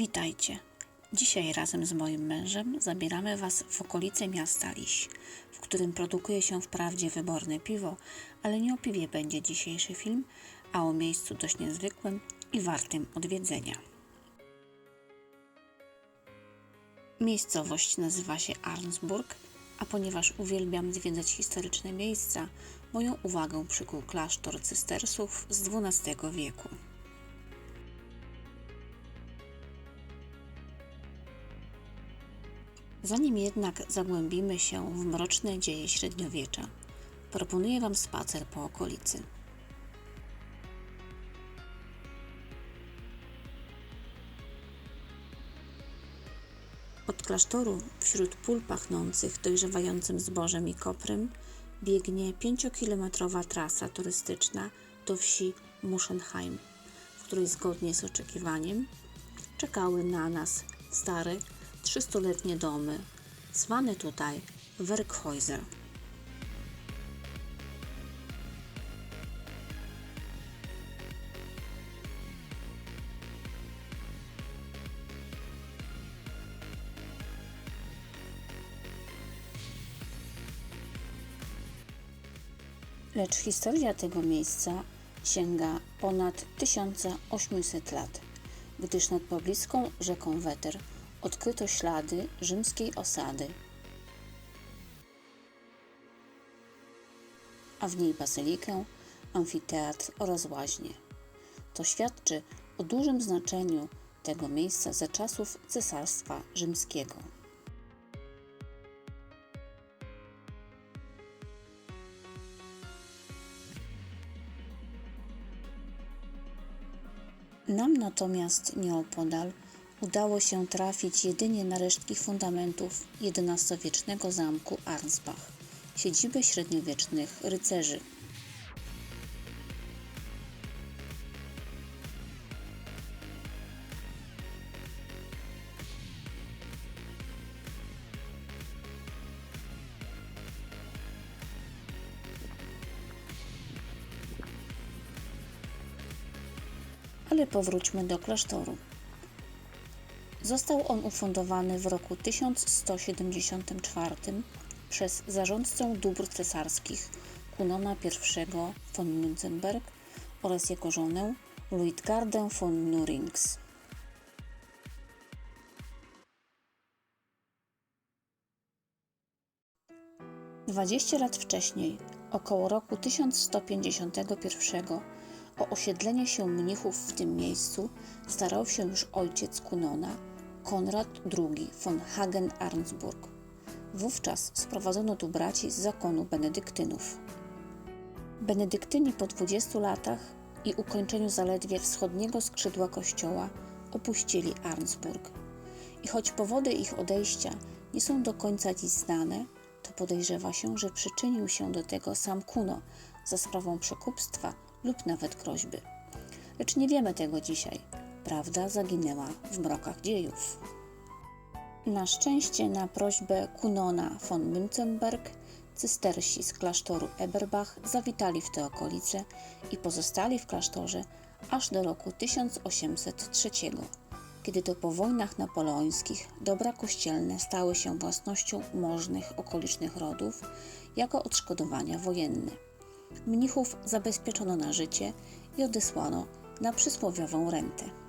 Witajcie. Dzisiaj razem z moim mężem zabieramy Was w okolice miasta Liś, w którym produkuje się wprawdzie wyborne piwo, ale nie o piwie będzie dzisiejszy film, a o miejscu dość niezwykłym i wartym odwiedzenia. Miejscowość nazywa się Arnsburg, a ponieważ uwielbiam zwiedzać historyczne miejsca, moją uwagę przykuł klasztor cystersów z XII wieku. Zanim jednak zagłębimy się w mroczne dzieje średniowiecza, proponuję Wam spacer po okolicy. Od klasztoru, wśród pól pachnących dojrzewającym zbożem i koprem, biegnie 5-kilometrowa trasa turystyczna do wsi Muschenheim, w której zgodnie z oczekiwaniem czekały na nas stary, 300-letnie domy, zwane tutaj Werkhäuser. Lecz historia tego miejsca sięga ponad 1800 lat, gdyż nad pobliską rzeką Weter odkryto ślady rzymskiej osady, a w niej bazylikę, amfiteatr oraz łaźnie. To świadczy o dużym znaczeniu tego miejsca za czasów Cesarstwa Rzymskiego. Nam natomiast nieopodal udało się trafić jedynie na resztki fundamentów XI-wiecznego zamku Arnsbach, siedziby średniowiecznych rycerzy. Ale powróćmy do klasztoru. Został on ufundowany w roku 1174 przez zarządcę dóbr cesarskich Kunona I von Münzenberg oraz jego żonę Luitgardę von Nurings. Dwadzieścia lat wcześniej, około roku 1151, o osiedlenie się mnichów w tym miejscu starał się już ojciec Kunona, Konrad II von Hagen-Arnsburg. Wówczas sprowadzono tu braci z zakonu benedyktynów. Benedyktyni po 20 latach i ukończeniu zaledwie wschodniego skrzydła kościoła opuścili Arnsburg. I choć powody ich odejścia nie są do końca dziś znane, to podejrzewa się, że przyczynił się do tego sam Kuno za sprawą przekupstwa lub nawet groźby. Lecz nie wiemy tego dzisiaj. Prawda zaginęła w mrokach dziejów. Na szczęście na prośbę Kunona von Münzenberg cystersi z klasztoru Eberbach zawitali w te okolice i pozostali w klasztorze aż do roku 1803, kiedy to po wojnach napoleońskich dobra kościelne stały się własnością możnych okolicznych rodów jako odszkodowania wojenne. Mnichów zabezpieczono na życie i odesłano na przysłowiową rentę.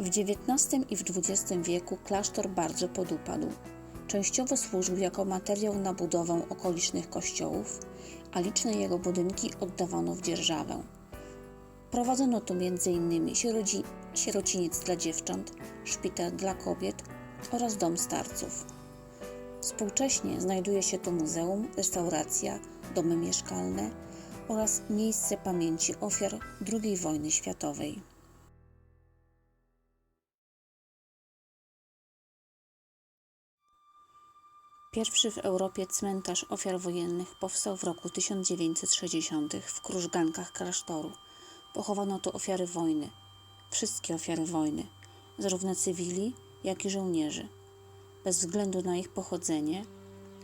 W XIX i w XX wieku klasztor bardzo podupadł. Częściowo służył jako materiał na budowę okolicznych kościołów, a liczne jego budynki oddawano w dzierżawę. Prowadzono tu m.in. Sierodzi, sierociniec dla dziewcząt, szpital dla kobiet oraz dom starców. Współcześnie znajduje się tu muzeum, restauracja, domy mieszkalne oraz miejsce pamięci ofiar II wojny światowej. Pierwszy w Europie cmentarz ofiar wojennych powstał w roku 1960 w krużgankach klasztoru. Pochowano tu ofiary wojny, wszystkie ofiary wojny, zarówno cywili, jak i żołnierzy, bez względu na ich pochodzenie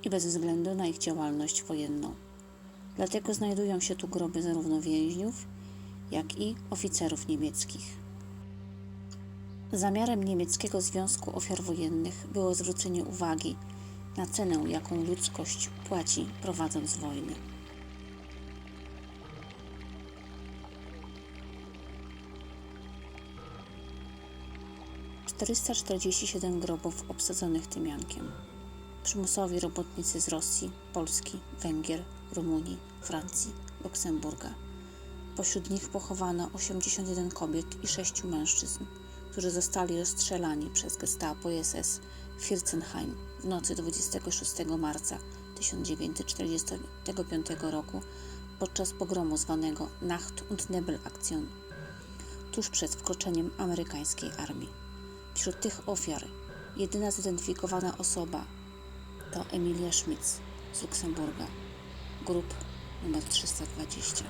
i bez względu na ich działalność wojenną. Dlatego znajdują się tu groby zarówno więźniów, jak i oficerów niemieckich. Zamiarem niemieckiego Związku Ofiar Wojennych było zwrócenie uwagi na cenę, jaką ludzkość płaci prowadząc wojny. 447 grobów obsadzonych tymiankiem. Przymusowi robotnicy z Rosji, Polski, Węgier, Rumunii, Francji, Luksemburga. Pośród nich pochowano 81 kobiet i 6 mężczyzn, którzy zostali rozstrzelani przez Gestapo i SS Firzenheim w nocy 26 marca 1945 roku podczas pogromu zwanego Nacht- und Nebelaktion tuż przed wkroczeniem amerykańskiej armii. Wśród tych ofiar jedyna zidentyfikowana osoba to Emilia Schmitz z Luksemburga, grup numer 320.